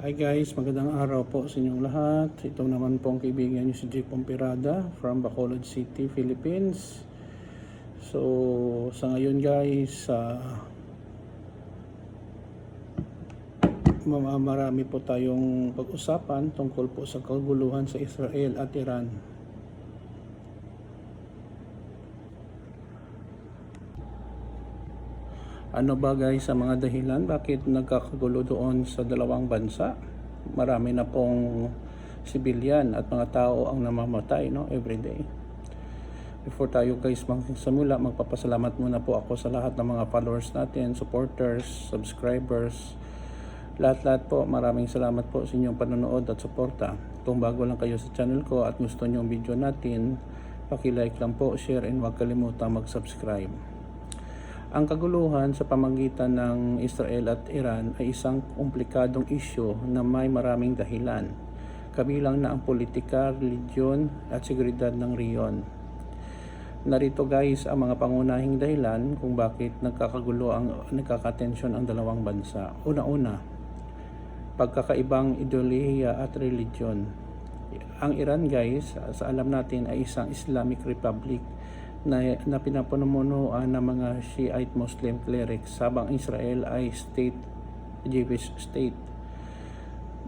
Hi guys, magandang araw po sa inyong lahat. Ito naman po ang kaibigan niyo si Jake Pompirada from Bacolod City, Philippines. So, sa ngayon guys, uh, marami po tayong pag-usapan tungkol po sa kaguluhan sa Israel at Iran. Ano ba guys sa mga dahilan bakit nagkakagulo doon sa dalawang bansa? Marami na pong sibilyan at mga tao ang namamatay no every day. Before tayo guys magsimula, magpapasalamat muna po ako sa lahat ng mga followers natin, supporters, subscribers, lahat-lahat po, maraming salamat po sa inyong panonood at suporta. Kung bago lang kayo sa channel ko at gusto niyo ang video natin, paki-like lang po, share and huwag kalimutang mag-subscribe. Ang kaguluhan sa pamagitan ng Israel at Iran ay isang komplikadong isyu na may maraming dahilan, kabilang na ang politika, religion at seguridad ng riyon. Narito guys ang mga pangunahing dahilan kung bakit nagkakagulo ang nagkakatensyon ang dalawang bansa. Una-una, pagkakaibang ideolohiya at religion. Ang Iran guys, sa alam natin ay isang Islamic Republic na, na pinapanunuan ng mga Shiite Muslim clerics habang Israel ay state Jewish state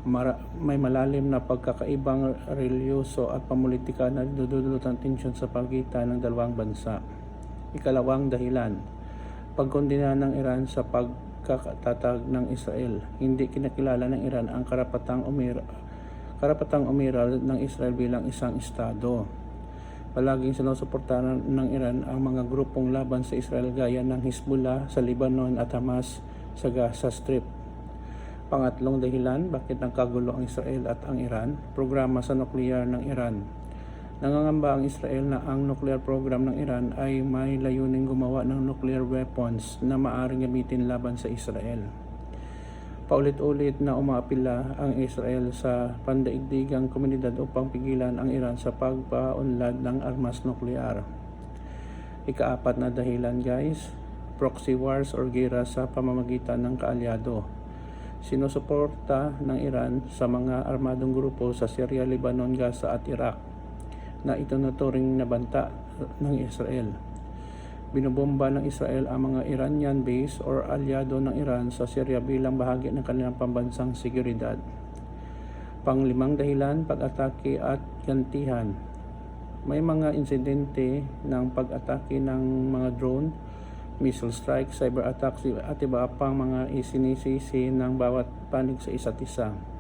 Mara, may malalim na pagkakaibang religyoso at pamulitika na dudulot ng tensyon sa pagitan ng dalawang bansa. Ikalawang dahilan, pagkondina ng Iran sa pagkakatatag ng Israel. Hindi kinakilala ng Iran ang karapatang umir karapatang umiral ng Israel bilang isang estado. Palaging sinusuportahan ng Iran ang mga grupong laban sa Israel gaya ng Hezbollah sa Lebanon at Hamas sa Gaza Strip. Pangatlong dahilan bakit nagkagulo ang Israel at ang Iran, programa sa nuklear ng Iran. Nangangamba ang Israel na ang nuclear program ng Iran ay may layuning gumawa ng nuclear weapons na maaring gamitin laban sa Israel. Paulit-ulit na umaapila ang Israel sa pandaigdigang komunidad upang pigilan ang Iran sa pagpaunlad ng armas nuklear. Ikaapat na dahilan guys, proxy wars or gera sa pamamagitan ng kaalyado. Sinusuporta ng Iran sa mga armadong grupo sa Syria, Lebanon, Gaza at Iraq na itinuturing na banta ng Israel. Binobomba ng Israel ang mga Iranian base or alyado ng Iran sa Syria bilang bahagi ng kanilang pambansang seguridad. Panglimang dahilan, pag-atake at gantihan. May mga insidente ng pag-atake ng mga drone, missile strike, cyber attacks at iba pang mga isinisisi ng bawat panig sa isa't isa.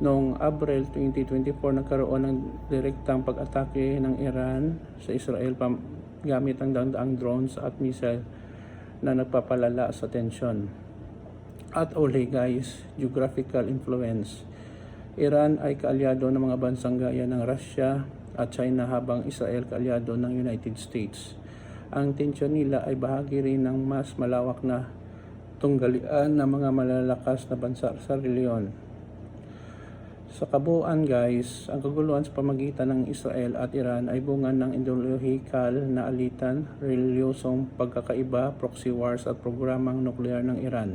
Noong Abril 2024, nagkaroon ng direktang pag-atake ng Iran sa Israel gamit ang daang drones at missile na nagpapalala sa tensyon. At uli guys, geographical influence. Iran ay kaalyado ng mga bansang gaya ng Russia at China habang Israel kaalyado ng United States. Ang tensyon nila ay bahagi rin ng mas malawak na tunggalian ng mga malalakas na bansa sa reliyon. Sa kabuuan guys, ang kaguluhan sa pamagitan ng Israel at Iran ay bunga ng ideolohikal na alitan, reliyosong pagkakaiba, proxy wars at programang nuklear ng Iran.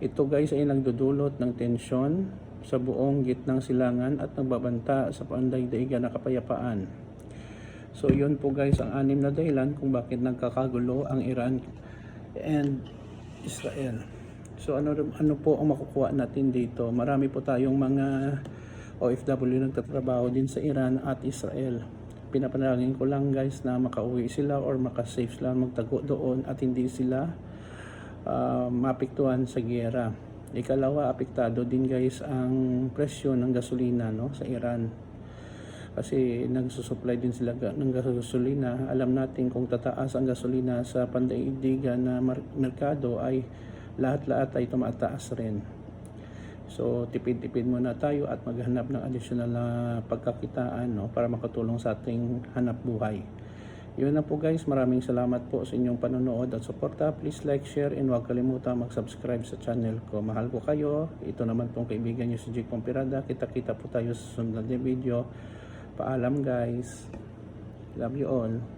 Ito guys ay nagdudulot ng tensyon sa buong gitnang silangan at nagbabanta sa pandaydahigan na kapayapaan. So yun po guys ang anim na dahilan kung bakit nagkakagulo ang Iran and Israel. So ano ano po ang makukuha natin dito? Marami po tayong mga OFW nagtatrabaho din sa Iran at Israel. Pinapanalangin ko lang guys na makauwi sila or makasafe sila magtago doon at hindi sila uh, mapektuhan sa giyera. Ikalawa, apektado din guys ang presyo ng gasolina no, sa Iran. Kasi nagsusupply din sila ng gasolina. Alam natin kung tataas ang gasolina sa pandaigdigan na merkado ay lahat-lahat ay tumataas rin. So, tipid-tipid muna tayo at maghanap ng additional na pagkakitaan no, para makatulong sa ating hanap buhay. Yun na po guys, maraming salamat po sa inyong panonood at suporta. Please like, share, and huwag kalimutan mag-subscribe sa channel ko. Mahal ko kayo. Ito naman pong kaibigan nyo si Jake Pompirada. Kita-kita po tayo sa sunod na video. Paalam guys. Love you all.